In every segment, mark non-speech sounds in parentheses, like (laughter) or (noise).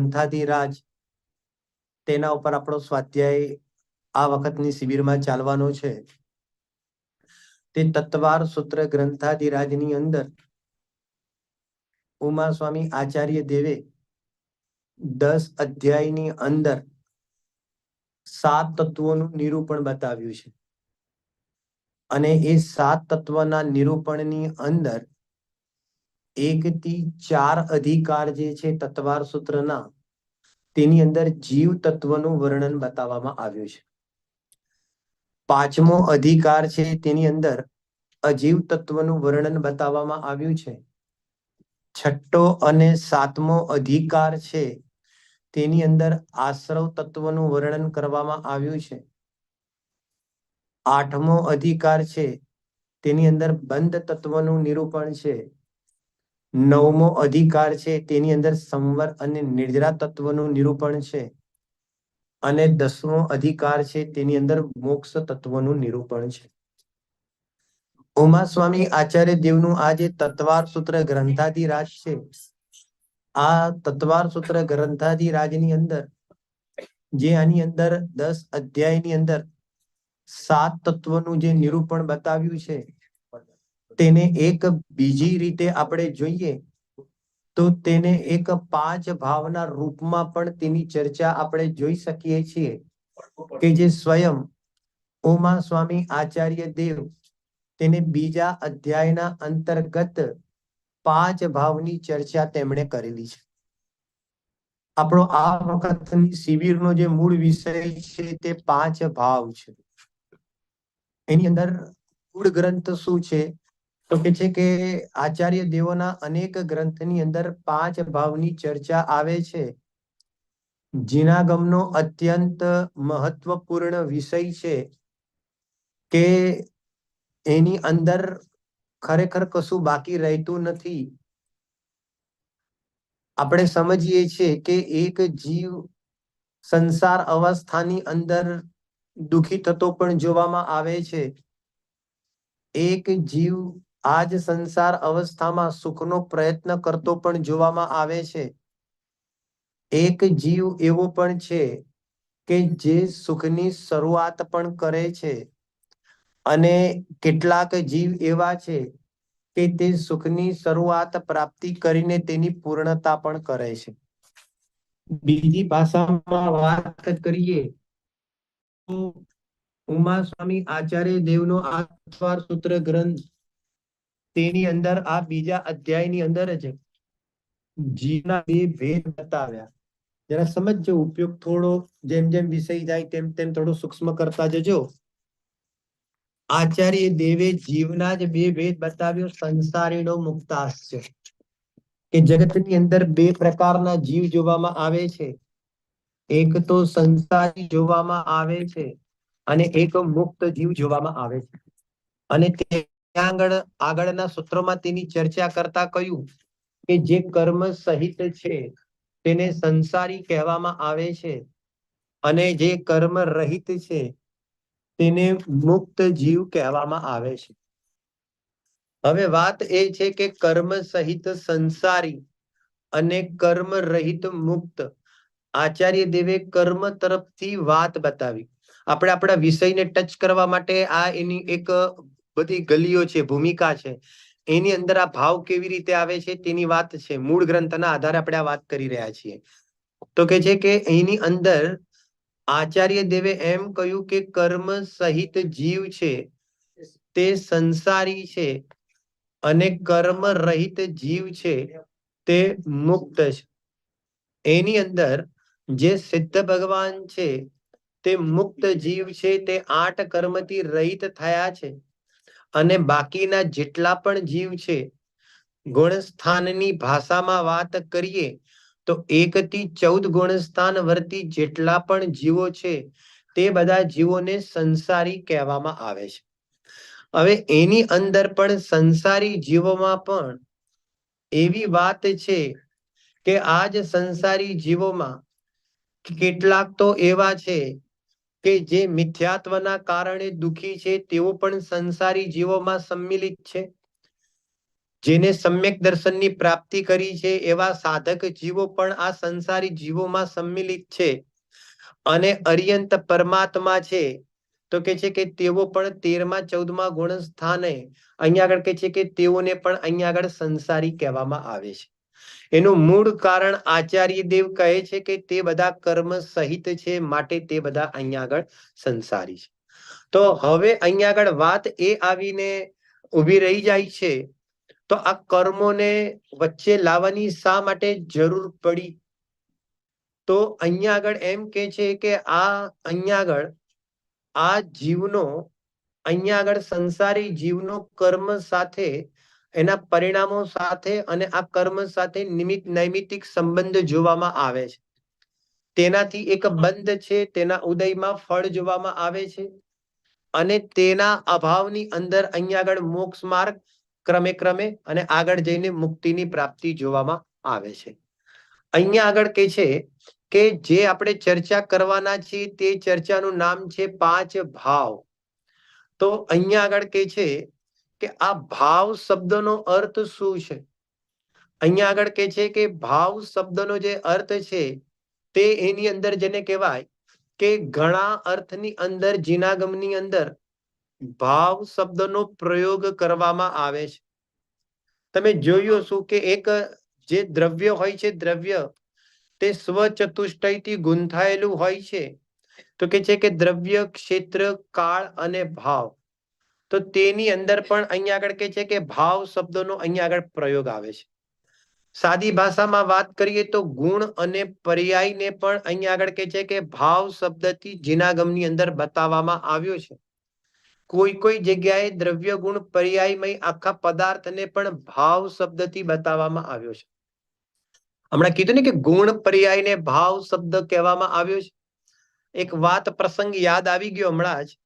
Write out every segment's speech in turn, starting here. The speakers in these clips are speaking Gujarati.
ગ્રંથાધિરાજ તેના ઉપર આપણો સ્વાધ્યાય આ વખતની શિબિરમાં ચાલવાનો છે. તે તત્વાર સૂત્ર ગ્રંથાધિરાજની અંદર ઉમા સ્વામી આચાર્ય દેવે દસ અધ્યાયની અંદર સાત તત્વોનું નિરૂપણ બતાવ્યું છે. અને એ સાત તત્વના નિરૂપણની અંદર એક થી ચાર અધિકાર જે છે તત્વાર સૂત્રના, તેની અંદર જીવ તત્વનું વર્ણન બતાવવામાં આવ્યું છે. પાંચમો અધિકાર છે તેની અંદર અજીવ તત્વનું વર્ણન બતાવવામાં આવ્યું છે. છઠ્ઠો અને સાતમો અધિકાર છે તેની અંદર આશ્રવ તત્વનું વર્ણન કરવામાં આવ્યું છે. આઠમો અધિકાર છે તેની અંદર બંધ તત્વનું નિરૂપણ છે. નવમો અધિકાર છે, તેની અંદર સંવર અને નિર્જરા તત્વનું નિરૂપણ છે. અને દસમો અધિકાર છે, તેની અંદર મોક્ષ તત્વનું નિરૂપણ છે. ઉમા સ્વામી આચાર્ય દેવનું આ જે તત્વાર સૂત્ર ગ્રંથાધિરાજ છે, આ તત્વાર સૂત્ર ગ્રંથાધિરાજની અંદર, જે આની અંદર દસ અધ્યાયની અંદર સાત તત્વનું જે નિરૂપણ બતાવ્યું છે તેને એક બીજી રીતે આપણે જોઈએ તો તેને એક પાંચ ભાવના રૂપમાં પણ તેની ચર્ચા આપણે જોઈ શકીએ છીએ કે જે સ્વયં ઉમા સ્વામી આચાર્ય દેવ તેને બીજા અધ્યાયના અંતર્ગત પાંચ ભાવની ચર્ચા તેમણે કરેલી છે. આપણો આ વખતની શિબિરનો જે મૂળ વિષય છે તે પાંચ ભાવ છે. એની અંદર મૂળ ગ્રંથ શું છે? તો કે છે કે આચાર્ય દેવોના અનેક ગ્રંથની અંદર પાંચ ભાવની ચર્ચા આવે છે. જીનાગમનો અત્યંત મહત્વપૂર્ણ વિષય છે કે એની અંદર ખરેખર કશું બાકી રહેતું નથી. આપણે સમજીએ છીએ કે એક જીવ સંસાર અવસ્થાની અંદર દુખી થતો પણ જોવામાં આવે છે. એક જીવ આજ સંસાર અવસ્થામાં સુખનો પ્રયત્ન કરતો પણ જોવામાં આવે છે. એક જીવ એવો પણ છે કે જે સુખની શરૂઆત પણ કરે છે. અને કેટલાક જીવ એવા છે કે તે સુખની શરૂઆત પ્રાપ્તિ કરીને તેની પૂર્ણતા પણ કરે છે. બીજી ભાષામાં વાત કરીએ ઉમા સ્વામી આચાર્ય દેવનો આ સૂત્ર ગ્રંથ તેની અંદર આ બીજા અધ્યાયની અંદર જ જીવના બે ભેદ બતાવ્યા. જરા સમજજો, ઉપયોગ થોડો, જેમ જેમ વિષય જાય તેમ તેમ થોડો સૂક્ષ્મ કરતા જજો. આચાર્ય દેવે જીવના જ બે ભેદ બતાવ્યો, સંસારીનો મુક્તાસ્ય. કે જગતની અંદર બે પ્રકારના જીવ જોવામાં આવે છે. એક તો સંસારી જોવામાં આવે છે અને એક મુક્ત જીવ જોવામાં આવે છે. અને તે આગળ, આગળના સૂત્રોમાં તેની ચર્ચા કરતા કહ્યું કે જે કર્મ સહિત છે, તેને સંસારી કહેવામાં આવે છે. અને જે કર્મ રહિત છે, તેને મુક્ત જીવ કહેવામાં આવે છે. હવે વાત એ છે કે કર્મ સહિત સંસારી અને કર્મ રહિત મુક્ત, આચાર્ય દેવે કર્મ તરફથી વાત બતાવી. આપણે આપણા વિષયને ટચ કરવા માટે આ એની એક બધી ગલીઓ છે, ભૂમિકા છે, એની અંદર આ ભાવ કેવી રીતે આવે છે તેની વાત છે. મૂળ ગ્રંથના આધારે આપણે આ વાત કરી રહ્યા છીએ. તો કે છે કે એની અંદર આચાર્ય દેવે એમ કહ્યું કે કર્મ સહિત જીવ છે, તે સંસારી છે અને કર્મ રહિત જીવ છે, તે મુક્ત છે. એની અંદર જે સિદ્ધ ભગવાન છે, તે મુક્ત જીવ છે, તે આઠ કર્મથી રહિત થયા છે. અને બાકીના જેટલા પણ જીવ છે, ગુણસ્થાનની ભાષામાં વાત કરીએ, તો એક થી ચૌદ ગુણસ્થાન વર્તી જેટલા પણ જીવો છે, તે બધા જીવોને સંસારી કહેવામાં આવે છે. હવે એની અંદર પણ સંસારી જીવોમાં પણ એવી વાત છે કે આજ સંસારી જીવોમાં કેટલાક તો એવા છે કે જે મિથ્યાત્વના કારણે દુખી છે તેઓ પણ સંસારી જીવોમાં સંમિલિત છે. જેને સમ્યક દર્શનની પ્રાપ્તિ કરી છે એવા સાધક જીવો પણ આ સંસારી જીવોમાં સંમિલિત છે. અને અર્યંત પરમાત્મા છે. તો કે છે કે તેઓ પણ તેરમા ચૌદમા ગુણ સ્થાને અહીંયા આગળ કે છે કે તેઓને પણ અહીંયા આગળ સંસારી કહેવામાં આવે છે. એનું મૂળ કારણ આચાર્ય દેવ કહે છે કે તે બધા કર્મ સહિત છે, માટે તે બધા અહીંયા આગળ સંસારી છે. તો હવે અહીંયા આગળ વાત એ આવીને ઊભી રહી જાય છે, તો આ કર્મોને વચ્ચે લાવવાની શા માટે જરૂર પડી? તો અહીંયા આગળ એમ કે છે કે આ અહીંયા આગળ, આ જીવનો અહીંયા આગળ સંસારી જીવનો કર્મ સાથે એના પરિણામો સાથે અને આ કર્મ સાથે નિમિત નૈમિતિક સંબંધ જોવામાં આવે છે. તેનાથી એક બંધ છે, તેના ઉદયમાં ફળ જોવામાં આવે છે અને તેના અભાવની અંદર અહીંયા આગળ મોક્ષ માર્ગ ક્રમે ક્રમે અને આગળ જઈને મુક્તિની પ્રાપ્તિ જોવામાં આવે છે. અહીંયા આગળ કે છે કે જે આપણે ચર્ચા કરવાના છીએ તે ચર્ચાનું નામ છે પાંચ ભાવ. તો અહીંયા આગળ કે છે કે આ ભાવ શબ્દનો અર્થ શું છે? અહીંયા આગળ કે છે કે ભાવ શબ્દનો જે અર્થ છે તે એની અંદર જેને કહેવાય કે ઘણા અર્થની અંદર, જીનાગમની અંદર ભાવ શબ્દનો પ્રયોગ કરવામાં આવે છે. તમે જોયું શું કે એક જે દ્રવ્ય હોય છે, દ્રવ્ય તે સ્વચતુષ્ટયથી ગુંથાયેલું હોય છે. તો કે છે કે દ્રવ્ય ક્ષેત્ર, કાળ અને ભાવ. તો તેની અંદર પણ અહીંયા આગળ કે છે કે ભાવ શબ્દનો અહીંયા આગળ પ્રયોગ આવે છે. સાદી ભાષામાં વાત કરીએ તો ગુણ અને પર્યાયને પણ અહીંયા આગળ કે છે કે ભાવ શબ્દથી જીનાગમની અંદર બતાવવામાં આવ્યો છે. કોઈ કોઈ જગ્યાએ દ્રવ્ય ગુણ પર્યાયમય આખા પદાર્થને પણ ભાવ શબ્દથી બતાવવામાં આવ્યો છે. હમણાં કીધું ને કે ગુણ પર્યાયને ભાવ શબ્દ કહેવામાં આવ્યો છે. એક વાત પ્રસંગ યાદ આવી ગયો હમણાં જ.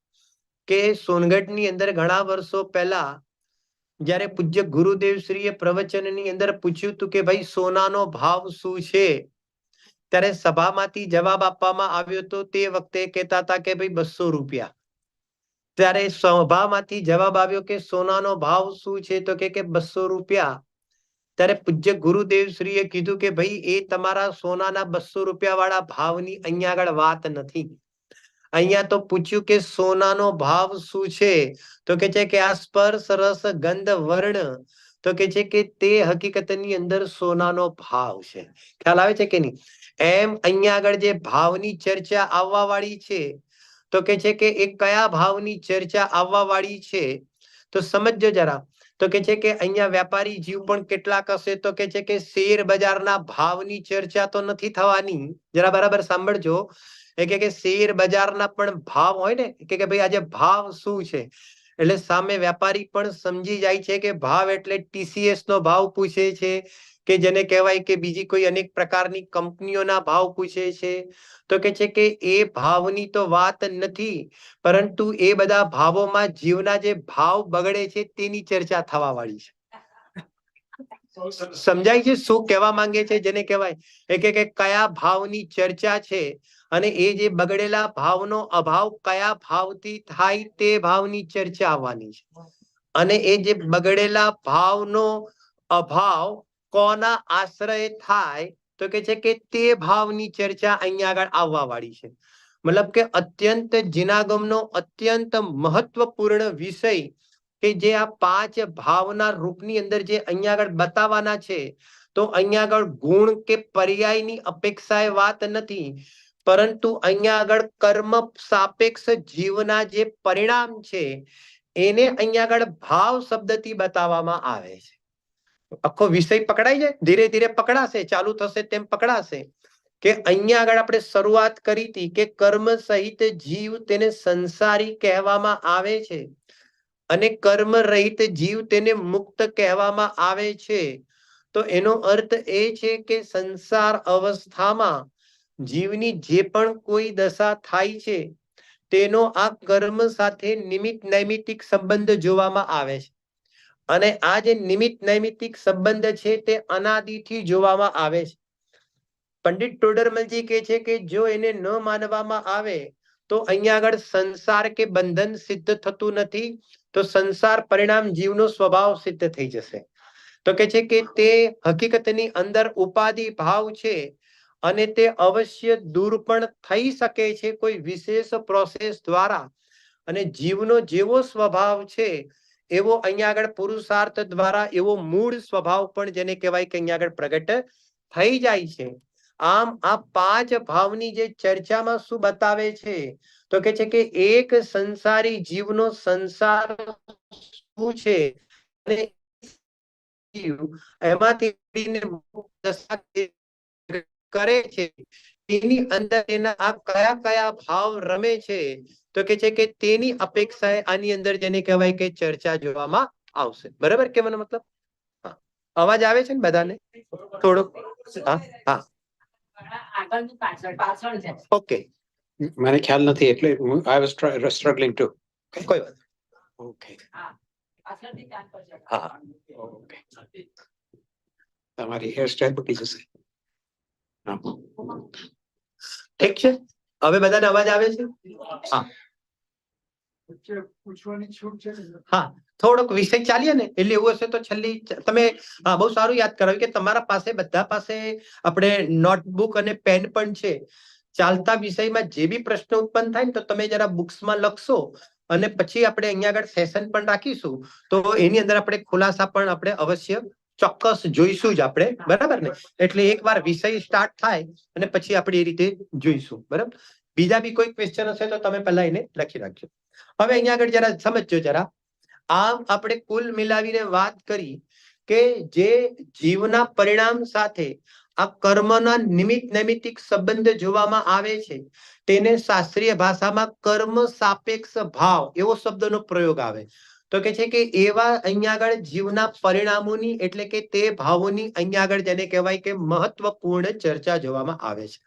કે સોનગઢની અંદર ઘણા વર્ષો પહેલા જ્યારે પૂજ્ય ગુરુદેવ શ્રીએ પ્રવચનની અંદર પૂછ્યું હતું કે ભાઈ, સોનાનો ભાવ શું છે? ત્યારે સભામાંથી જવાબ આપવામાં આવ્યો તો તે વખતે કહેતા હતા કે ભાઈ, બસો રૂપિયા. ત્યારે સભામાંથી જવાબ આવ્યો કે સોનાનો ભાવ શું છે? તો કે બસો રૂપિયા. ત્યારે પૂજ્ય ગુરુદેવ શ્રીએ કીધું કે ભાઈ, એ તમારા સોનાના બસો રૂપિયા વાળા ભાવની અહીંયા આગળ વાત નથી. અહીંયા તો પૂછ્યું કે સોનાનો ભાવ શું છે? તો કે છે કે આ સ્પર્શ રસ ગંધ વર્ણ. તો કે છે કે તે હકીકતની અંદર સોનાનો ભાવ છે. ખ્યાલ આવે છે કે નહીં? એમ અહીંયા આગળ જે ભાવની ચર્ચા આવવા વાળી છે, તો કે છે કે એ કયા ભાવની ચર્ચા આવવા વાળી છે? તો સમજજો જરા. તો કે છે કે અહીંયા વેપારી જીવ પણ કેટલાક હશે, તો કે છે કે શેર બજારના ભાવની ચર્ચા તો નથી થવાની. જરા બરાબર સાંભળજો. એ કે શેર બજારના પણ ભાવ હોય ને કે ભાઈ આજે ભાવ શું છે? એટલે સામે વેપારી પણ સમજી જાય છે કે ભાવ એટલે ટીસીએસ નો ભાવ પૂછે છે, કે જેને કહેવાય કે બીજી કોઈ અનેક પ્રકારની કંપનીઓના ભાવ પૂછે છે. તો કે છે કે એ ભાવની તો વાત નથી, પરંતુ એ બધા ભાવોમાં જીવના જે ભાવ બગડે છે તેની ચર્ચા થવા વાળી છે. સમજાય છે? શું કહેવા માંગે છે? જેને કહેવાય. એ કે કયા ભાવની ચર્ચા છે? અને એ જે બગડેલા ભાવનો અભાવ કયા ભાવથી થાય તે ભાવની ચર્ચા આવવાની છે. અને એ જે બગડેલા ભાવનો અભાવ કોના આશ્રય થાય? તો કે છે કે તે ભાવની ચર્ચા અહીંયા આગળ આવવા વાળી છે. મતલબ કે અત્યંત જીનાગમનો અત્યંત મહત્વપૂર્ણ વિષય કે જે આ પાંચ ભાવના રૂપની અંદર જે અહીંયા આગળ બતાવવાના છે, તો અહીંયા આગળ ગુણ કે પર્યાયની અપેક્ષાએ વાત નથી, પરંતુ અહીંયા આગળ કર્મ સાપેક્ષ જીવના જે પરિણામ છે, એને અહીંયા આગળ ભાવ શબ્દથી બતાવવામાં આવે છે. આખો વિષય પકડાય છે ધીરે ધીરે પકડાશે, ચાલુ થશે તેમ પકડાશે. કે અહીંયા આગળ આપણે શરૂઆત કરી હતી કે કર્મ સહિત જીવ તેને સંસારી કહેવામાં આવે છે. અને કર્મ રહિત જીવ તેને મુક્ત કહેવામાં આવે છે. તો એનો અર્થ એ છે કે સંસાર અવસ્થામાં જીવની જે પણ કોઈ દશા થાય છે, તેનો આ કર્મ સાથે નિમિત નૈમિતિક સંબંધ જોવામાં આવે છે. અને આ જે નિમિત નૈમિતિક સંબંધ છે તે અનાદિથી જોવામાં આવે છે. પંડિત ટોડરમલજી કહે છે કે જો એને ન માનવામાં આવે, તો અહીંયા આગળ સંસાર કે બંધન સિદ્ધ થતું નથી તો સંસાર પરિણામ જીવનો સ્વભાવ સિદ્ધ થઈ જશે. તો કે છે કે તે હકીકતની અંદર ઉપાધિ ભાવ છે અને તે અવશ્ય દૂર પણ થઈ શકે છે કોઈ વિશેષ પ્રોસેસ દ્વારા. અને જીવનો જેવો સ્વભાવ છે, એવો અહીંયા આગળ પુરુષાર્થ દ્વારા એવો મૂળ સ્વભાવ પણ જેને કહેવાય કે અહીંયા આગળ પ્રગટ થઈ જાય છે. આમ આ પાંચ ભાવની જે ચર્ચામાં શું બતાવે છે? તો કે છે કે એક સંસારી જીવનો સંસાર શું છે? અને એમાંથી કરે છે. તેની અંદર એના આ કયા કયા ભાવ રમે છે? તો કે છે કે તેની અપેક્ષાએ આની અંદર જેને કહેવાય કે ચર્ચા જોવામાં આવશે. બરાબર મને મતલબ. અવાજ આવે છે ને બધાને? થોડોક? હા હા આગળની પાછળ પાછળ છે ઓકે મને ખ્યાલ નથી એટલે આઈ વોઝ સ્ટ્રગલિંગ ટુ કોઈ વાત ઓકે. હા. ઓકે તમારી હેર સ્ટાઇલ બદલી જશે. ઠીક છે? હવે બધાને અવાજ આવે છે? હા. પૂછવાની છૂટ છે હા થોડોક વિષય ચાલીએ ને એટલે એવું હશે તો છેલ્લી તમે બહુ સારું યાદ કરાવ્યું કે તમારા પાસે બધા પાસે આપણે નોટબુક અને પેન પણ છે. ચાલતા વિષયમાં જે બી પ્રશ્ન ઉત્પન્ન થાય ને તો તમે જરા બુક્સમાં લખશો અને પછી આપણે અહીંયા આગળ સેશન પણ રાખીશું. તો એની અંદર આપણે ખુલાસા પણ આપણે અવશ્ય ચોક્કસ જોઈશું જ આપણે બરાબર ને? એટલે એકવાર વિષય સ્ટાર્ટ થાય અને પછી આપણે એ રીતે જોઈશું બરાબર? બીજા બી કોઈ ક્વેશ્ચન હશે તો તમે પહેલા એને લખી રાખજો હવે અહીંયા આગળ જરા સમજજો જરા. આમ આપણે કુલ મિલાવીને વાત કરી કે જે જીવના પરિણામ સાથે આ કર્મના નિમિત્ત નૈમિતિક સંબંધ જોવામાં આવે છે, તેને શાસ્ત્રીય ભાષામાં કર્મ સાપેક્ષ ભાવ એવો શબ્દનો પ્રયોગ આવે. તો કે છે કે એવા અહીંયા આગળ જીવના પરિણામોની એટલે કે તે ભાવોની અહીંયા આગળ જેને કહેવાય કે મહત્વપૂર્ણ ચર્ચા જોવામાં આવે છે.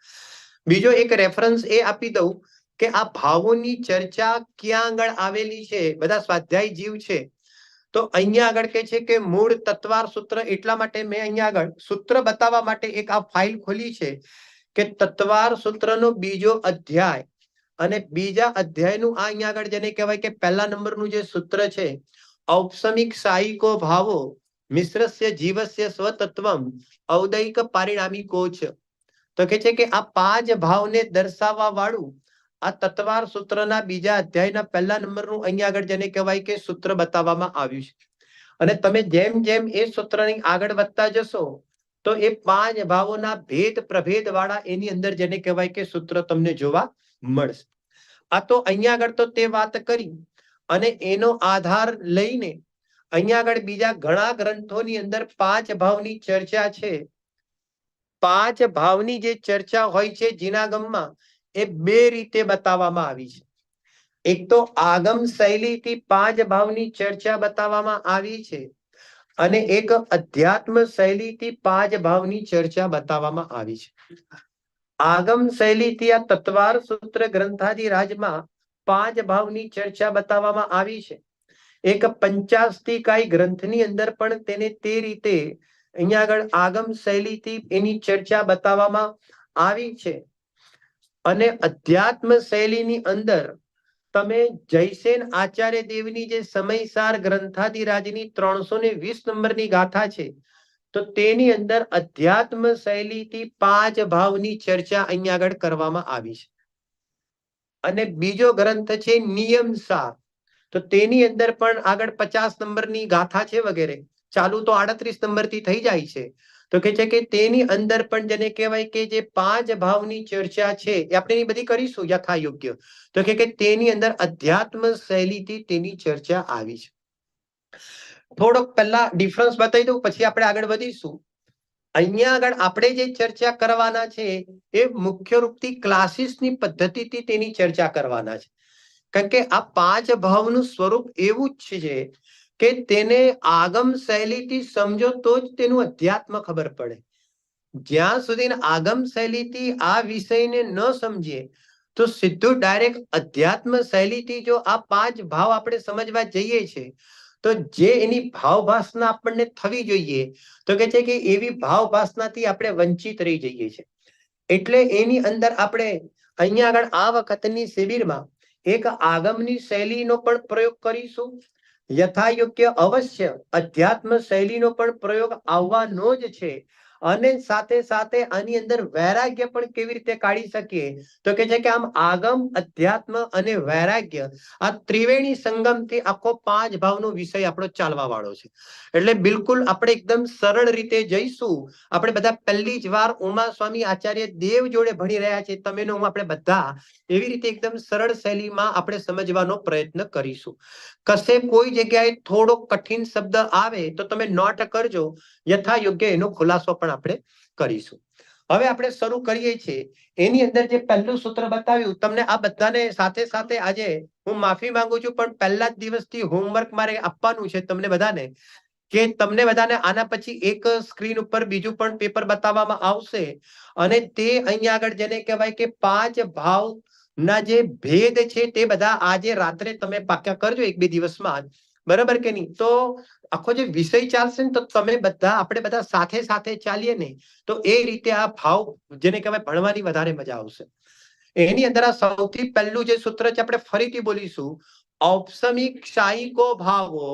બીજો એક રેફરન્સ એ આપી દઉં કે આ ભાવોની ચર્ચા ક્યાં આગળ આવેલી છે? બધા સ્વાધ્યાય જીવ છે. તો અહીંયા આગળ કે છે કે મૂળ તત્વાર સૂત્ર એટલા માટે મેં અહીંયા આગળ સૂત્ર બતાવવા માટે એક આ ફાઇલ ખોલી છે કે તત્વાર સૂત્રનો બીજો અધ્યાય અને બીજા અધ્યાયનું આ અહીંયા આગળ જેને કહેવાય કે પહેલા નંબરનું જે સૂત્ર છે, ઔપસમિક સાયિકો ભાવો, મિશ્રસ્ય જીવસ્ય સ્વતત્વમ ઔદયિક પારિણામિકો છે. તો કે છે કે આ પાંચ ભાવને દર્શાવવા વાળું આ તત્વાર સૂત્રના બીજા અધ્યાયના પહેલા નંબરનું અહીંયા આગળ જેને કહેવાય કે સૂત્ર બતાવવામાં આવ્યું છે. અને તમે જેમ જેમ એ સૂત્રની આગળ વધતા જશો, તો એ પાંચ ભાવોના ભેદ પ્રભેદ વાળા એની અંદર જેને કહેવાય કે સૂત્ર તમને જોવા મળશે. આ તો અહીંયા આગળ તો તે વાત કરી, અને એનો આધાર લઈને અહીંયા આગળ બીજા ઘણા ગ્રંથોની અંદર પાંચ ભાવની ચર્ચા છે. પાંચ ભાવની જે ચર્ચા હોય છે જીનાગમમાં એ બે રીતે બતાવવામાં આવી છે. એક તો આગમ શૈલીથી પાંચ ભાવની ચર્ચા બતાવવામાં આવી છે અને એક અધ્યાત્મ શૈલીથી પાંચ ભાવની ચર્ચા બતાવવામાં આવી છે. આગમ શૈલીથી આ તત્વાર સૂત્ર ગ્રંથાદી રાજમાં પાંચ ભાવની ચર્ચા બતાવવામાં આવી છે. એક પંચાસ્તિકાય ગ્રંથની અંદર પણ તેને તે રીતે અહીંયા આગળ આગમ શૈલીથી એની ચર્ચા બતાવવામાં આવી છે. અને અધ્યાત્મ શૈલીની અંદર તમે જયસેન આચાર્ય દેવની જે સમયસાર ગ્રંથાધિરાજની ત્રણસો ને વીસ નંબરની ગાથા છે, તો તેની અંદર અધ્યાત્મ શૈલીથી પાંચ ભાવની ચર્ચા અહીંયા આગળ કરવામાં આવી છે. અને બીજો ગ્રંથ છે નિયમ સાર, તો તેની અંદર પણ આગળ પચાસ નંબરની ગાથા છે વગેરે. ચાલુ તો આડત્રીસ નંબરથી થઈ જાય છે. તો કે છે કે તેની અંદર પણ જેને કહેવાય કે જે પાંચ ભાવની ચર્ચા છે એ આપણે એની બધી કરીશું યથા યોગ્ય તો કે તેની અંદર અધ્યાત્મ શૈલીથી તેની ચર્ચા આવી છે. થોડોક પહેલા ડિફરન્સ બતાવી દઉં, પછી આપણે આગળ વધીશું. અહીંયા આગળ આપણે જે ચર્ચા કરવાના છે એ મુખ્ય રૂપથી ક્લાસીસની પદ્ધતિથી તેની ચર્ચા કરવાના છે. કારણ કે આ પાંચ ભાવનું સ્વરૂપ એવું જ છે કે તેને આગમ શૈલીથી સમજો તો જ તેનું અધ્યાત્મ ખબર પડે. જ્યાં સુધી આગમ શૈલીથી આ વિષયને ન સમજીએ, તો સીધું ડાયરેક્ટ અધ્યાત્મ શૈલીથી જો આ પાંચ ભાવ આપણે સમજવા જઈએ છે, તો જે એની ભાવભાસના આપણને થવી જોઈએ, તો કે છે કે એવી ભાવભાસનાથી આપણે વંચિત રહી જઈએ છે. એટલે એની અંદર આપણે અહીંયા આગળ આ વખતની શિબિરમાં એક આગમની શૈલીનો પણ પ્રયોગ કરીશું યથાયોગ્ય અવશ્ય અધ્યાત્મ શૈલીનો પણ પ્રયોગ આવવાનો જ છે. અને સાથે સાથે આની અંદર વૈરાગ્ય પણ કેવી રીતે કાઢી શકીએ? તો કે છે કે આમ આગમ, અધ્યાત્મ અને વૈરાગ્ય આ ત્રિવેણી સંગમથી આખો પાંચ ભાવનો વિષય આપણો ચાલવા વાળો છે. એટલે બિલકુલ આપણે એકદમ સરળ રીતે જઈશું. આપણે બધા પહેલી જ વાર ઉમા સ્વામી આચાર્ય દેવ જોડે ભણી રહ્યા છે. તમે હું આપણે બધા એવી રીતે એકદમ સરળ શૈલીમાં આપણે સમજવાનો પ્રયત્ન કરીશું. કશે કોઈ જગ્યાએ થોડો કઠિન શબ્દ આવે તો તમે નોટ કરજો. યથા યોગ્ય એનો ખુલાસો પણ આપણે કરીશું. હવે આપણે શરૂ કરીએ છીએ. એની અંદર જે પહેલું સૂત્ર બતાવ્યું, તમને આ બધાને સાથે સાથે આજે હું માફી માંગુ છું, પણ પહેલા જ દિવસથી હોમવર્ક મારે આપવાનું છે તમને બધાને, કે તમને બધાને આના પછી એક સ્ક્રીન ઉપર બીજું પણ પેપર બતાવવામાં આવશે. અને તે અહીંયા આગળ જેને કહેવાય કે પાંચ ભાવ ના જે ભેદ છે તે બધા આજે રાત્રે તમે પાક્યા કરજો એક બે દિવસમાં. બરાબર કે નહીં? તો આખો જે વિષય ચાલશે ને તો તમે બધા આપણે બધા સાથે સાથે ચાલીએ ને તો એ રીતે આ ભાવ જેને કહેવાય ભણવાની વધારે મજા આવશે. એની અંદર આ સૌથી પહેલું જે સૂત્ર છે આપણે ફરીથી બોલીશું. ઔપસમિક શાયિકો ભાવો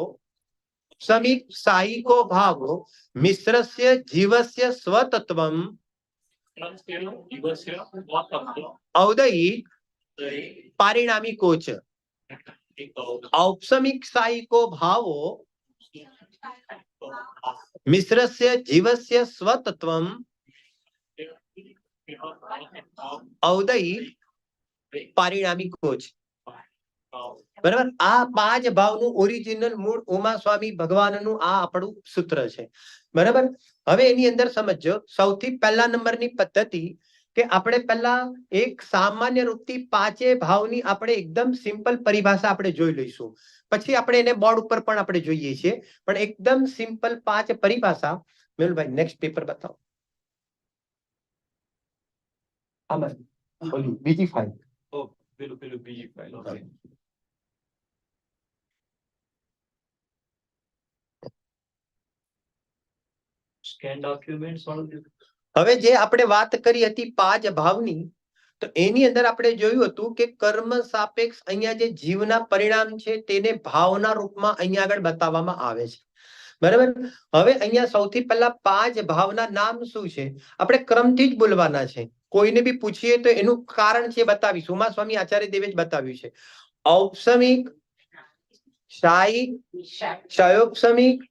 ઔપસમિક શાયિકો ભાવો મિશ્રસ્ય જીવસ્ય સ્વતત્વમ ઔદયિક પારિણામિકો છે શાયિકો ભાવો મિશ્રસ્ય જીવસ્ય સ્વતત્વમ ઔદયિક પારિણામિકો છે બરાબર આ પાંચ ભાવનું ઓરિજિનલ મૂળ ઉમા સ્વામી ભગવાનનું આ આપણું સૂત્ર છે। બરાબર? હવે એની અંદર સમજો સૌથી પહેલા નંબરની પદ્ધતિ કે આપણે પહેલા એક સામાન્ય રૂપથી પાંચે ભાવની આપણે એકદમ સિમ્પલ પરિભાષા આપણે જોઈ લઈશું. પછી આપણે એને બોર્ડ ઉપર પણ આપણે જોઈએ છીએ. પણ એકદમ સિમ્પલ પાંચ પરિભાષા મેહુલભાઈ નેક્સ્ટ પેપર બતાવો. આમાં ઓલી બીજી ફાઇલ પેલું પેલું બીજી ફાઇલ સ્કેન ડોક્યુમેન્ટ્સ વાળું હવે જે આપણે વાત કરી હતી પાંચ ભાવની તો એની અંદર આપણે જોયું હતું કે કર્મ સાપેક્ષ અહીંયા જે જીવના પરિણામ છે તેને ભાવના રૂપમાં અહીંયા આગળ બતાવવામાં આવે છે. બરાબર? હવે અહીંયા સૌથી પહેલા પાંચ ભાવના નામ શું છે? આપણે ક્રમથી જ બોલવાના છે. કોઈને બી પૂછીએ તો એનું કારણ છે બતાવીશું. ઉમા સ્વામી આચાર્ય દેવે જ બતાવ્યું છે. ઔપસમિક શાહી ક્ષયોપસમિક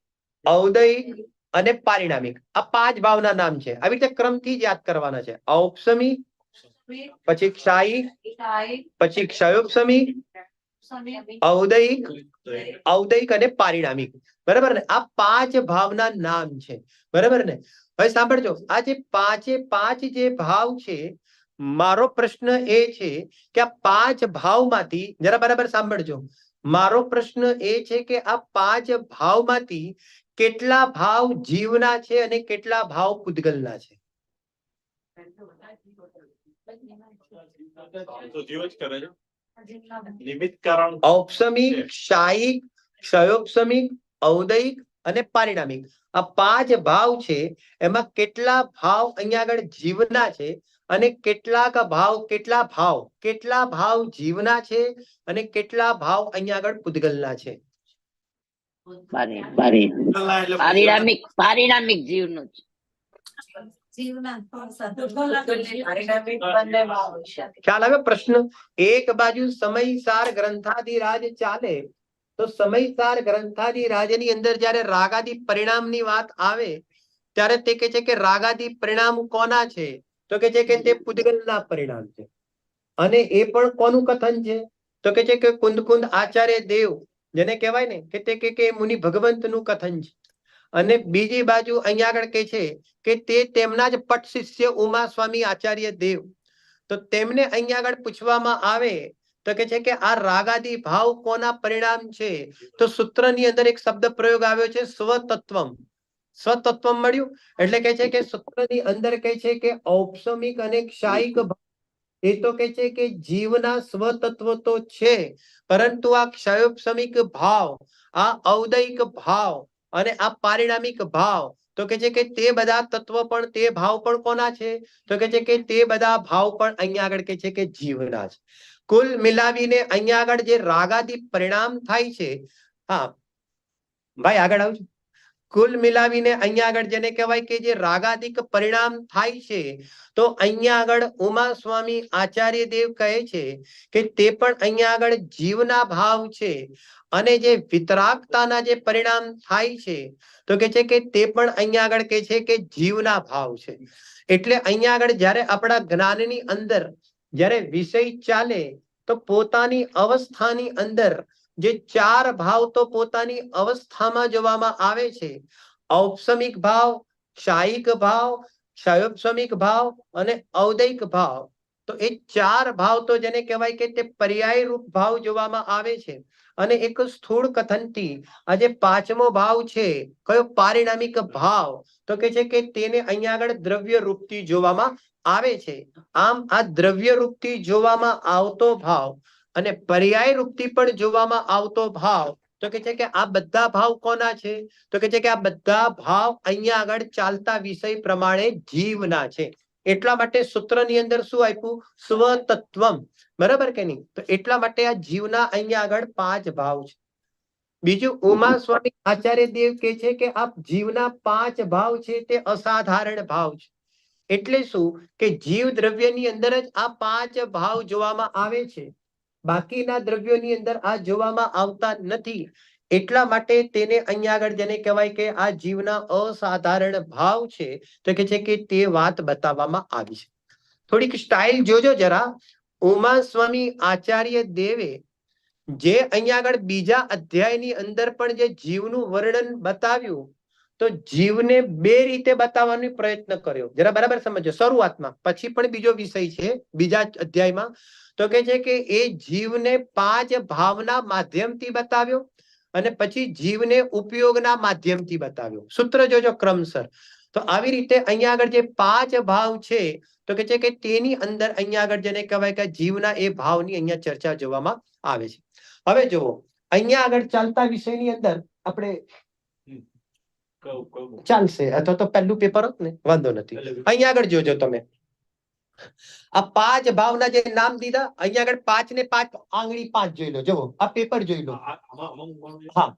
ઔદયિક અને પારિણામિક. આ પાંચ ભાવના નામ છે. આવી રીતે ક્રમથી જ યાદ કરવાના છે. ઔપસમી પછી ક્ષાયી, પછી ક્ષયોપસમી ઔદયિક ઔદયિક અને પારિણામિક. બરાબર ને? આ પાંચ ભાવના નામ છે. બરાબર ને? હવે સાંભળજો. આ જે પાંચે પાંચ જે ભાવ છે, મારો પ્રશ્ન એ છે કે આ પાંચ ભાવમાંથી, જરા બરાબર સાંભળજો. મારો પ્રશ્ન એ છે કે આ પાંચ ભાવમાંથી કેટલા ભાવ જીવના છે અને કેટલા ભાવ પૂદગલના છે? ઔપસમિક શાયિક ક્ષયોપસમિક ઔદયિક અને પારિણામિક. આ પાંચ ભાવ છે એમાં કેટલા ભાવ અહીંયા આગળ જીવના છે અને કેટલાક ભાવ કેટલા ભાવ? કેટલા ભાવ જીવના છે અને કેટલા ભાવ અહીંયા આગળ પૂદગલના છે? પારિણામિક પારિણામિક જીવનું. ખ્યાલ આવે પ્રશ્ન? એક બાજુ સમયસાર ગ્રંથાધિરાજ ચાલે તો સમયસાર ગ્રંથાધિરાજની અંદર જ્યારે રાગાદી પરિણામની વાત આવે ત્યારે તે કે છે કે રાગાદી પરિણામ કોના છે? તો કે છે કે તે પૂદગલના પરિણામ છે. અને એ પણ કોનું કથન છે? તો કે છે કે કુંદ કુંદ આચાર્ય દેવ જેને કહેવાય ને કે તે કે કે મુનિ ભગવંતનું કથન છે. અને બીજી બાજુ અહીંયા આગળ કે છે કે તે તેમના જ પટ શિષ્ય ઉમા સ્વામી આચાર્ય દેવ. તો તેમને અહીંયા આગળ પૂછવામાં આવે તો કે છે કે આ રાગાદી ભાવ કોના પરિણામ છે? તો સૂત્રની અંદર એક શબ્દ પ્રયોગ આવ્યો છે સ્વતત્વમ. સ્વતત્વમ મળ્યું? એટલે કે છે કે સૂત્રની અંદર કહે છે કે ઔપસમિક અને ક્ષાયિક ભાવ એ તો કે છે કે જીવના સ્વતત્વ તો છે, પરંતુ આ ક્ષયોપશમિક ભાવ, આ ઔદયિક ભાવ અને આ પારિણામિક ભાવ, તો કે છે કે તે બધા તત્વ પણ, તે ભાવ પણ કોના છે? તો કે છે કે તે બધા ભાવ પણ અહીંયા આગળ કે છે કે જીવના છે. કુલ મિલાવીને અહીંયા આગળ જે રાગાદી પરિણામ થાય છે, હા, ભાઈ આગળ આવજો. કુલ મિલાવીને અહીંયા આગળ જેને કહેવાય કે જે રાગાધિક પરિણામ થાય છે, તો અહીંયા આગળ ઉમા સ્વામી આચાર્ય દેવ કહે છે કે તે પણ અહીંયા આગળ જીવના ભાવ છે અને જે વિતરાગતાના જે પરિણામ થાય છે, તો કે છે કે તે પણ અહીંયા આગળ કે છે કે જીવના ભાવ છે. એટલે અહીંયા આગળ જ્યારે આપણા જ્ઞાનની અંદર જ્યારે વિષય ચાલે, તો પોતાની અવસ્થાની અંદર જે ચાર ભાવ તો પોતાની અવસ્થામાં જોવામાં આવે છે. ઔપસમિક ભાવ, શાયિક ભાવ, ક્ષયોપસમિક ભાવ અને ઔદયિક ભાવ. તો એ ચાર ભાવ તો જેને કહેવાય કે તે પર્યાય રૂપ ભાવ જોવામાં આવે છે. અને એક સ્થૂળ કથનથી આજે પાંચમો ભાવ છે, કયો પારિણામિક ભાવ? તો કે છે કે તેને અહીંયા આગળ દ્રવ્ય રૂપથી જોવામાં આવે છે. આમ આ દ્રવ્ય રૂપથી જોવામાં આવતો ભાવ અને પર્યાય રૂપથી પણ જોવામાં આવતો ભાવ તો કે છે કે આ બધા ભાવ કોના છે? તો કે છે કે આ બધા ભાવ અહીંયા આગળ ચાલતા વિષય પ્રમાણે જીવના છે. એટલા માટે સૂત્રની અંદર શું આપ્યું? સ્વતત્વમ. બરાબર કે નહીં? તો એટલા માટે આ જીવના અહીંયા આગળ પાંચ ભાવ છે. બીજું ઉમા સ્વામી આચાર્ય દેવ કે છે કે આ જીવના પાંચ ભાવ છે તે અસાધારણ ભાવ છે. એટલે શું? કે જીવ દ્રવ્યની અંદર જ આ પાંચ ભાવ જોવામાં આવે છે. બાકીના દ્રવ્યોની અંદર આ જોવામાં આવતા નથી. એટલા માટે તેને અહીંયા આગળ જેને કહેવાય કે આ જીવના અસાધારણ ભાવ છે, તો કે છે કે તે વાત બતાવવામાં આવી છે. થોડીક સ્ટાઇલ જોજો જરા. ઉમા સ્વામી આચાર્ય દેવે જે અહીંયા આગળ બીજા અધ્યાયની અંદર પણ જે જીવનું વર્ણન બતાવ્યું, તો જીવને બે રીતે બતાવવાનો પ્રયત્ન કર્યો. જરા બરાબર સમજો શરૂઆતમાં, પછી પણ બીજો વિષય છે, બીજા અધ્યાયમાં. તો કે છે કે એ જીવને પાંચ ભાવના માધ્યમથી બતાવ્યો અને પછી જીવને ઉપયોગના માધ્યમથી બતાવ્યો. સૂત્ર જોજો ક્રમસર. તો આવી રીતે અહીંયા આગળ જે પાંચ ભાવ છે તો કે છે કે તેની અંદર અહીંયા આગળ જેને કહેવાય કે જીવના એ ભાવની અહીંયા ચર્ચા જોવામાં આવે છે. હવે જુઓ અહીંયા આગળ ચાલતા વિષયની અંદર આપણે ચાલશે અથવા તો પહેલું પેપર હોત ને વાંધો નથી. અહીંયા આગળ જોજો તમે. આ પાંચ ભાવના જે નામ દીધા અહીંયા આગળ પાંચ ને પાંચ આંગળી પાંચ જોઈ લો જુઓ આ પેપર જોઈ લો. હા.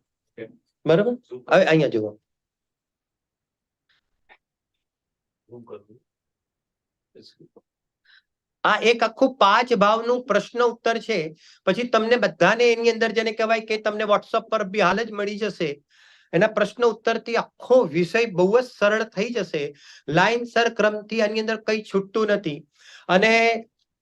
બરોબર? હવે અહીંયા જુઓ. આ એક આખું પાંચ ભાવનું પ્રશ્ન ઉત્તર છે. પછી તમને બધાને એની અંદર જેને કહેવાય કે તમને વોટ્સઅપ પર બી હાલ જ મળી જશે. એના પ્રશ્ન ઉત્તરથી આખો વિષય બહુ જ સરળ થઈ જશે. લાઈનસર ક્રમથી આની અંદર કઈ છૂટતું નથી. અને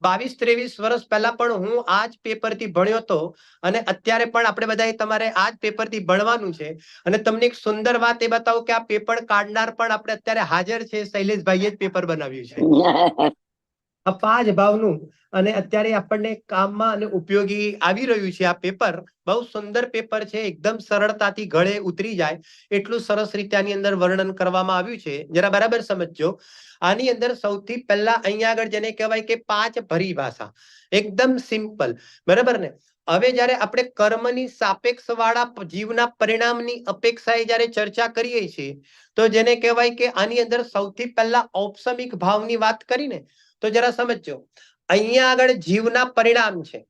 બાવીસ ત્રેવીસ વર્ષ પહેલા પણ હું આ જ પેપરથી ભણ્યો હતો અને અત્યારે પણ આપણે બધાએ તમારે આ જ પેપરથી ભણવાનું છે. અને તમને એક સુંદર વાત એ બતાવું કે આ પેપર કાઢનાર પણ આપણે અત્યારે હાજર છે. શૈલેષભાઈએ જ પેપર બનાવ્યું છે. (laughs) પાંચ ભાવનું અને અત્યારે આપણને કામમાં અને ઉપયોગી આવી રહ્યું છે આ પેપર. બહુ સુંદર પેપર છે, એકદમ સરળતાથી ગળે ઉતરી જાય. એટલું સરસ રીતે આની અંદર વર્ણન કરવામાં આવ્યું છે. જરા બરાબર સમજજો. આની અંદર સૌથી પહેલા અહીંયા આગળ જેને કહેવાય કે પાંચ પરિભાષા. એકદમ સિમ્પલ. બરાબર ને? હવે જ્યારે આપણે કર્મની સાપેક્ષ વાળા જીવના પરિણામની અપેક્ષાએ જ્યારે ચર્ચા કરીએ છીએ, તો જેને કહેવાય કે આની અંદર સૌથી પહેલા ઔપસમિક ભાવની વાત કરીને તો જરા સમજજો. અહીંયા આગળ જીવના પરિણામ છે.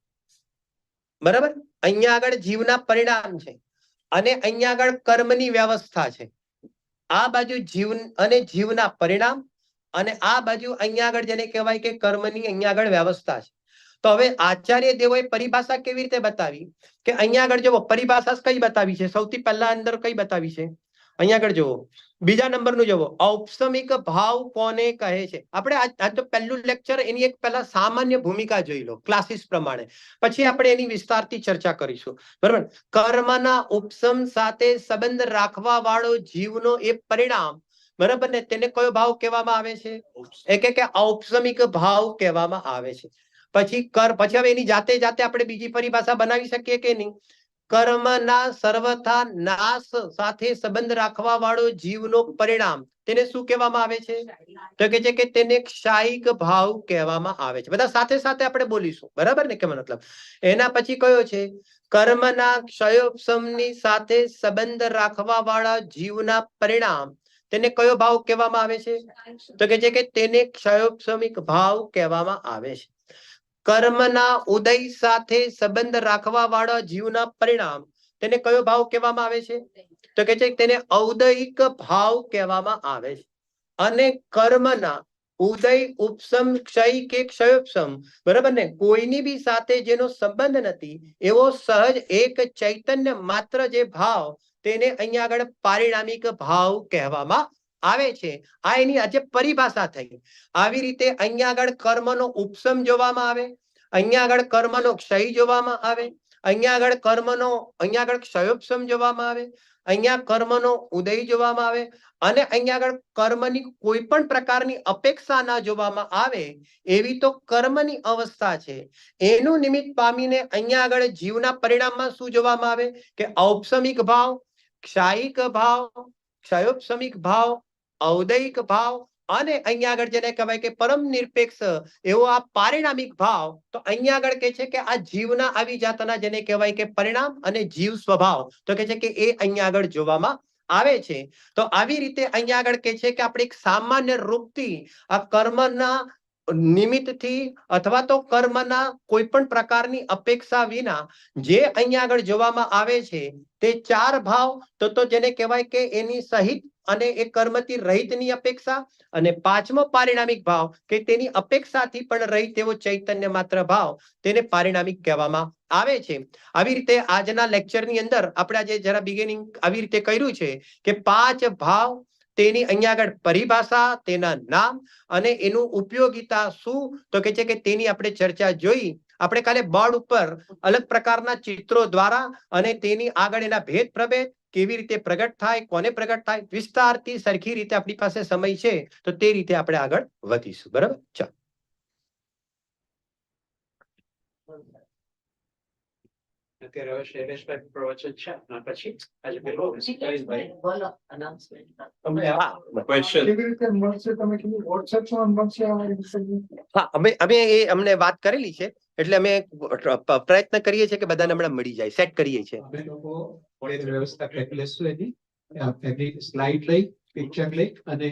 બરાબર? અહીંયા આગળ જીવના પરિણામ છે. અને અહીંયા આગળ કર્મની વ્યવસ્થા છે. આ બાજુ જીવ અને જીવના પરિણામ અને આ બાજુ અહીંયા આગળ જેને કહેવાય કે કર્મની અહીંયા આગળ વ્યવસ્થા છે. તો હવે આચાર્ય દેવોએ પરિભાષા કેવી રીતે બતાવી? કે અહીંયા આગળ જુઓ પરિભાષા કઈ બતાવી છે? સૌથી પહેલા અંદર કઈ બતાવી છે? અહીંયા આગળ જુઓ. બીજા નંબરનું જુઓ. ઔપસમિક ભાવ કોને કહે છે? આપણે આજ આજ તો પહેલું લેક્ચર એની એક પહેલા સામાન્ય ભૂમિકા જોઈ લો ક્લાસીસ પ્રમાણે. પછી આપણે એની વિસ્તારથી ચર્ચા કરીશું. બરાબર? કર્મના ઉપસમ સાથે સંબંધ રાખવા વાળો જીવનો એ પરિણામ બરાબર ને? તેને કયો ભાવ કહેવામાં આવે છે? એ કે કે ઔપસમિક ભાવ કહેવામાં આવે છે. પછી કર પછી હવે એની જાતે જાતે આપણે બીજી પરિભાષા બનાવી શકીએ કે નહીં? કર્મના સર્વથા નાશ સાથે સંબંધ રાખવા વાળો જીવનો પરિણામ. તેને શું કહેવામાં આવે છે? તો કે છે કે તેને ક્ષાયિક ભાવ કહેવામાં આવે છે. બધા સાથે સાથે આપણે બોલીશું. બરાબર ને કે મતલબ? એના પછી કયો છે? કર્મના ક્ષયોપશમની સાથે સંબંધ રાખવા વાળા જીવના પરિણામ. તેને કયો ભાવ કહેવામાં આવે છે? તો કે છે કે તેને ક્ષયોપશમિક ભાવ કહેવામાં આવે છે. કર્મના ઉદય સાથે સંબંધ રાખવા વાળા જીવના પરિણામ. તેને કયો ભાવ કહેવામાં આવે છે? તો કે છે તેને ઔદયિક ભાવ કહેવામાં આવે છે. અને કર્મના ઉદય, ઉપસમ, ક્ષય કે ક્ષયોપસમ, બરાબર ને? કોઈની બી સાથે જેનો સંબંધ નથી, એવો સહજ એક ચૈતન્ય માત્ર જે ભાવ, તેને અહીંયા આગળ પારિણામિક ભાવ કહેવામાં આવે છે, આ એની આજે પરિભાષા થઈ. આવી રીતે અહીંયા આગળ કર્મનો ઉપસમ જોવામાં આવે, અહીંયા આગળ કર્મનો ક્ષય જોવામાં આવે, અહીંયા આગળ કર્મનો, અહીંયા આગળ ક્ષયોપસમ જોવામાં આવે, અહીંયા કર્મનો ઉદય જોવામાં આવે અને અહીંયા આગળ કર્મની કોઈ પણ પ્રકારની અપેક્ષા ના જોવામાં આવે એવી તો કર્મની અવસ્થા છે. એનું નિમિત્ત પામીને અહીંયા આગળ જીવના પરિણામમાં શું જોવામાં આવે કે ઔપસમિક ભાવ, ક્ષાયિક ભાવ, ક્ષયોપસમિક ભાવ ઔદયિક ભાવ અને અહીંયા આગળ જેને કહેવાય કે પરમ નિરપેક્ષ એવો આ પારિણામિક ભાવ, તો અહીંયા આગળ કે છે કે આ જીવના આવી જાતના જેને કહેવાય કે પરિણામ અને જીવ સ્વભાવ, તો કે છે કે એ અહીંયા આગળ જોવામાં આવે છે. તો આવી રીતે અહીંયા આગળ કે છે કે આપણે એક સામાન્ય રૂપથી આ કર્મના નિમિત્તથી અથવા તો કર્મના કોઈ પણ પ્રકારની અપેક્ષા વિના જે અહીંયા આગળ જોવામાં આવે છે, તે ચાર ભાવ, તો તો જેને કહેવાય કે એની સહિત અને એ કર્મથી રહિતની અપેક્ષા અને પાંચમો પારિણામિક ભાવ કે તેની અપેક્ષાથી પણ રહિત એવો ચૈતન્ય માત્ર ભાવ તેને પારિણામિક કહેવામાં આવે છે. આવી રીતે આજના લેક્ચરની અંદર આપણે આજે જરા બિગિનિંગ આવી રીતે કર્યું છે કે પાંચ ભાવ તેની અહીંયા આગળ પરિભાષા, તેના નામ અને એનું ઉપયોગિતા શું? તો કે છે કે તેની આપણે ચર્ચા જોઈ આપણે કાલે બોર્ડ ઉપર અલગ પ્રકારના ચિત્રો દ્વારા અને તેની આગળ એના ભેદ પ્રભેદ કેવી રીતે પ્રગટ થાય, કોને પ્રગટ થાય, વિસ્તારથી સરખી રીતે આપણી પાસે સમય છે, તો તે રીતે આપણે આગળ વધીશું. બરાબર? ચાલો. અત્યારે હવે શૈલેષભાઈ પ્રવચન છે પછી આજે પેલો. બોલો અમે એ અમને વાત કરેલી છે, એટલે અમે પ્રયત્ન કરીએ છીએ કે બધાને હમણાં મળી જાય, સેટ કરીએ છીએ વ્યવસ્થા એની સ્લાઇડ લઈ, પિક્ચર લઈ અને